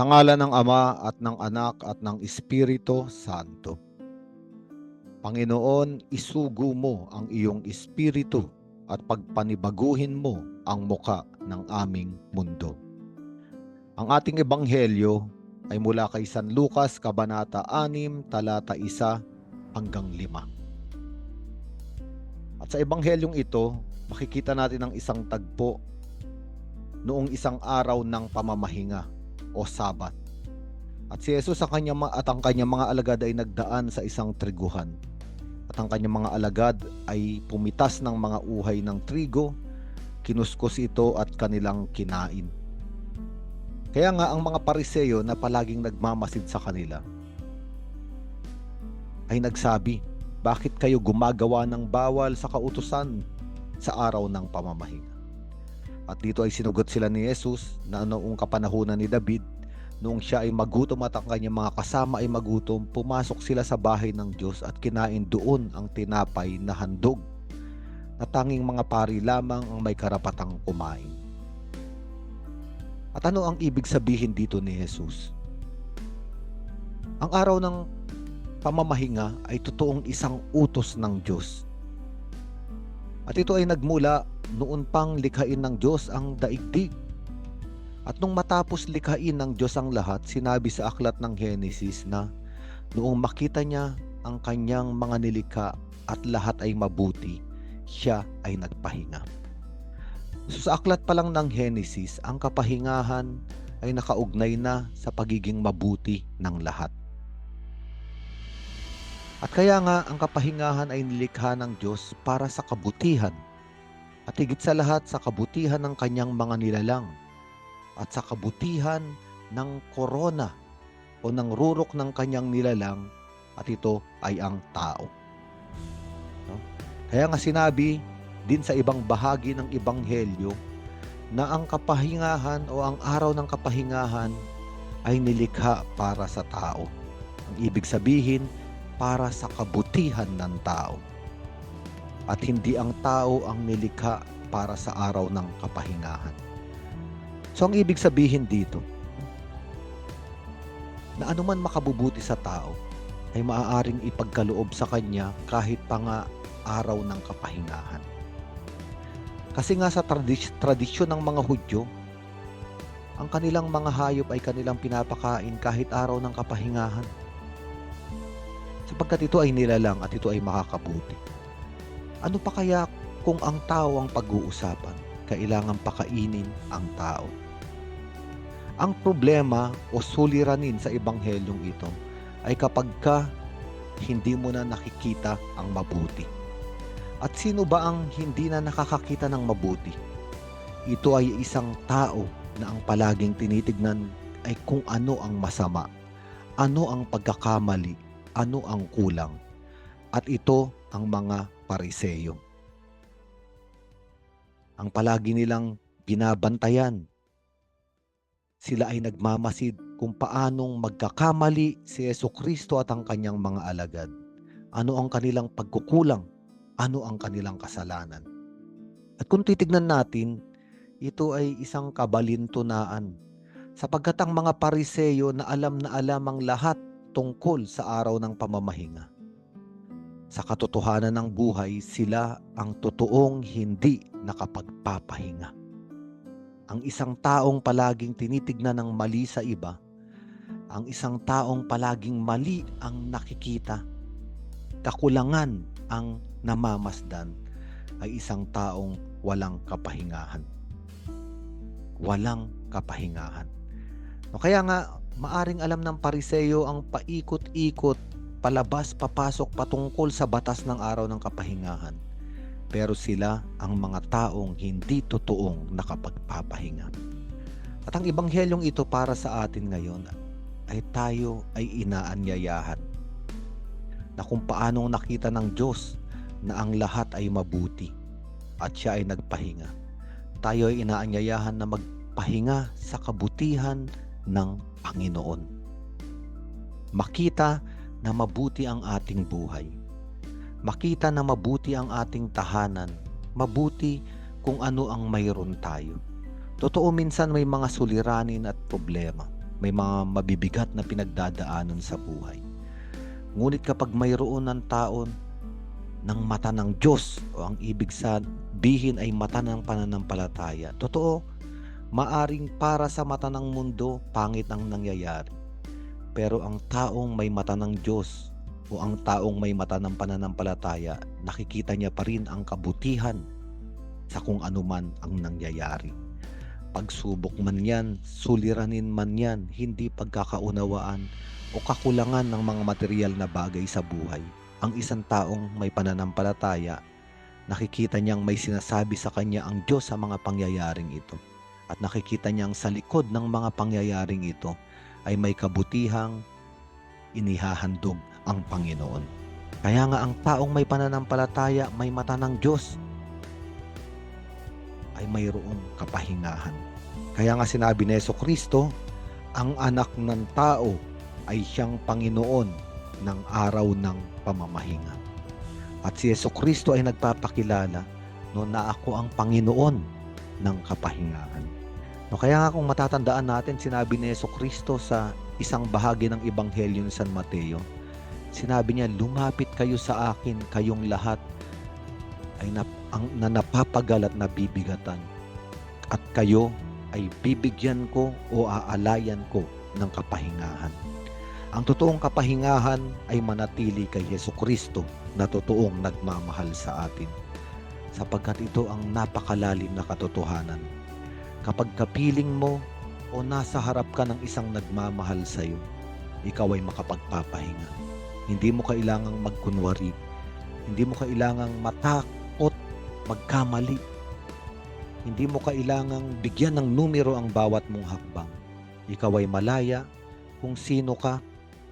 Sa ngala ng Ama at ng Anak at ng Espiritu Santo. Panginoon, isugo mo ang iyong espiritu at pagpanibaguhin mo ang muka ng aming mundo. Ang ating ebanghelyo ay mula kay San Lucas, Kabanata 6, talata 1 hanggang 5. At sa ebanghelyong ito, makikita natin ang isang tagpo noong isang araw ng pamamahinga o sabat. At si Jesus sa kanya, at ang kanyang mga alagad ay nagdaan sa isang triguhan. At ang kanyang mga alagad ay pumitas ng mga uhay ng trigo, kinuskos ito at kanilang kinain. Kaya nga ang mga pariseyo na palaging nagmamasid sa kanila ay nagsabi, bakit kayo gumagawa ng bawal sa kautusan sa araw ng pamamahinga? At dito ay sinugot sila ni Jesus na noong kapanahunan ni David, noong siya ay magutom at ang kanyang mga kasama ay magutom, pumasok sila sa bahay ng Diyos at kinain doon ang tinapay na handog na tanging mga pari lamang ang may karapatang kumain. At ano ang ibig sabihin dito ni Jesus? Ang araw ng pamamahinga ay totoong isang utos ng Diyos. At ito ay nagmula noon pang likhain ng Diyos ang daigdig. At nung matapos likhain ng Diyos ang lahat, sinabi sa aklat ng Genesis na noong makita niya ang kanyang mga nilikha at lahat ay mabuti, siya ay nagpahinga. So sa aklat pa lang ng Genesis, ang kapahingahan ay nakaugnay na sa pagiging mabuti ng lahat. At kaya nga ang kapahingahan ay nilikha ng Diyos para sa kabutihan at higit sa lahat sa kabutihan ng kanyang mga nilalang at sa kabutihan ng korona o ng rurok ng kanyang nilalang at ito ay ang tao. No? Kaya nga sinabi din sa ibang bahagi ng Ebanghelyo na ang kapahingahan o ang araw ng kapahingahan ay nilikha para sa tao. Ang ibig sabihin, para sa kabutihan ng tao. At hindi ang tao ang nilikha para sa araw ng kapahingahan. So ang ibig sabihin dito, na anuman makabubuti sa tao, ay maaaring ipagkaloob sa kanya kahit pa nga araw ng kapahingahan. Kasi nga sa tradis- tradisyon ng mga Hudyo, ang kanilang mga hayop ay kanilang pinapakain kahit araw ng kapahingahan sapagkat ito ay nilalang at ito ay makakabuti. Ano pa kaya kung ang tao ang pag-uusapan, kailangan pakainin ang tao? Ang problema o suliranin sa ebanghelyong ito ay kapag ka hindi mo na nakikita ang mabuti. At sino ba ang hindi na nakakakita ng mabuti? Ito ay isang tao na ang palaging tinitignan ay kung ano ang masama, ano ang pagkakamali, ano ang kulang. At ito ang mga pariseyo. Ang palagi nilang binabantayan. Sila ay nagmamasid kung paanong magkakamali si Yeso Kristo at ang kanyang mga alagad. Ano ang kanilang pagkukulang? Ano ang kanilang kasalanan? At kung titignan natin, ito ay isang kabalintunaan sapagkat ang mga pariseyo na alam na alam ang lahat tungkol sa araw ng pamamahinga. Sa katotohanan ng buhay, sila ang totoong hindi nakapagpapahinga. Ang isang taong palaging tinitignan ng mali sa iba, ang isang taong palaging mali ang nakikita, kakulangan ang namamasdan, ay isang taong walang kapahingahan. Walang kapahingahan. No, kaya nga, maaring alam ng pariseyo ang paikot-ikot, palabas, papasok patungkol sa batas ng araw ng kapahingahan. Pero sila ang mga taong hindi totoong nakapagpapahinga. At ang ibanghelyong ito para sa atin ngayon ay tayo ay inaanyayahan na kung paanong nakita ng Diyos na ang lahat ay mabuti at siya ay nagpahinga. Tayo ay inaanyayahan na magpahinga sa kabutihan ng Panginoon. Makita na mabuti ang ating buhay. Makita na mabuti ang ating tahanan. Mabuti kung ano ang mayroon tayo. Totoo minsan may mga suliranin at problema. may mga mabibigat na pinagdadaanan sa buhay. Ngunit kapag mayroon ng taon ng mata ng Diyos o ang ibig sabihin ay mata ng pananampalataya, totoo, maaring para sa mata ng mundo, pangit ang nangyayari. Pero ang taong may mata ng Diyos o ang taong may mata ng pananampalataya, nakikita niya pa rin ang kabutihan sa kung anuman ang nangyayari. Pagsubok man yan, suliranin man yan, hindi pagkakaunawaan o kakulangan ng mga material na bagay sa buhay. Ang isang taong may pananampalataya, nakikita niyang may sinasabi sa kanya ang Diyos sa mga pangyayaring ito. At nakikita niyang sa likod ng mga pangyayaring ito ay may kabutihang inihahandog ang Panginoon. Kaya nga ang taong may pananampalataya, may mata ng Diyos, ay mayroong kapahingahan. Kaya nga sinabi ni Yeso Kristo, ang anak ng tao ay siyang Panginoon ng araw ng pamamahinga. At si Yeso Kristo ay nagpapakilala no, na ako ang Panginoon ng kapahingahan. No, kaya nga kung matatandaan natin, sinabi ni Yeso Kristo sa isang bahagi ng Ebanghelyo ni San Mateo, sinabi niya, lumapit kayo sa akin, kayong lahat ay nap, ang, na napapagal at nabibigatan. At kayo ay bibigyan ko o aalayan ko ng kapahingahan. Ang totoong kapahingahan ay manatili kay Yeso Kristo na totoong nagmamahal sa atin. Sapagkat ito ang napakalalim na katotohanan. Kapag kapiling mo o nasa harap ka ng isang nagmamahal sa iyo, ikaw ay makapagpapahinga. Hindi mo kailangang magkunwari. Hindi mo kailangang matakot magkamali. Hindi mo kailangang bigyan ng numero ang bawat mong hakbang. Ikaw ay malaya kung sino ka,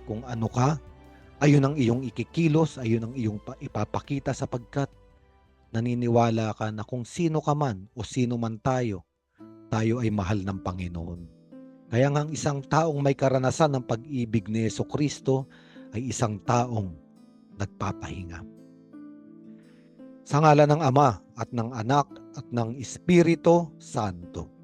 kung ano ka, ayun ang iyong ikikilos, ayun ang iyong pa- ipapakita sapagkat naniniwala ka na kung sino ka man o sino man tayo, tayo ay mahal ng Panginoon. Kaya nga ang isang taong may karanasan ng pag-ibig ni Yeso Kristo ay isang taong nagpapahinga. Sa ngala ng Ama at ng Anak at ng Espiritu Santo.